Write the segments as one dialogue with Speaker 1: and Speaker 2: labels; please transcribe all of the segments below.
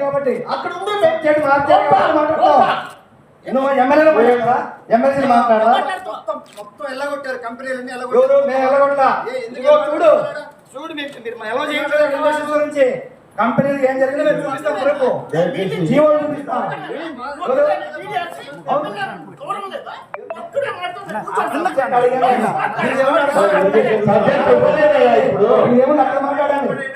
Speaker 1: కాబట్టి
Speaker 2: అక్కడ ఉంది
Speaker 1: చెడు నువ్వు ఎమ్మెల్యేలు మాట్లాడరా ఎమ్మెల్సీలు మాట్లాడరా
Speaker 3: మొత్తం మొత్తం ఎల్లగొట్టారు కంపెనీలన్నీ
Speaker 1: ఎవరు మేము వెళ్ళగొట్టలా
Speaker 3: ఏ, ఎందుకు
Speaker 1: ఇదిగో చూడు
Speaker 3: చూడు మీరు మీరు ఎలా
Speaker 1: ఇండస్ట్రీస్ గురించి కంపెనీలు ఏం మేము చూపిస్తాం రేపు జీవోలు చూపిస్తాం మాట్లాడండి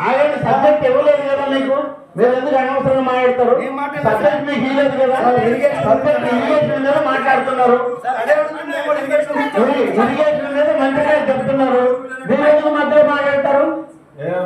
Speaker 2: ఆయన సబ్జెక్ట్ ఇవ్వలేదు కదా మీకు? మీరు ఎందుకు అనవసరంగా మాట్లాడతారు? సబ్జెక్ట్ మీకు ఇవ్వలేదు కదా? సబ్జెక్ట్ ఇరిగేషన్ మీద మాట్లాడుతున్నారు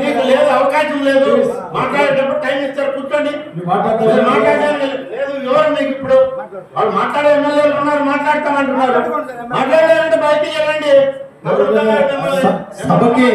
Speaker 2: నీకు లేదు అవకాశం లేదు. మాట్లాడేటప్పుడు టైం ఇస్తారు. కూర్చోండి. మాట్లాడడానికి లేదు. ఎవరు మీకు ఇప్పుడు? వాళ్ళు మాట్లాడే ఎమ్మెల్యేలు ఉన్నారు మాట్లాడతామంటున్నారు. మాట్లాడాలంటే బయటికి వెళ్ళండి?
Speaker 4: సభకి-?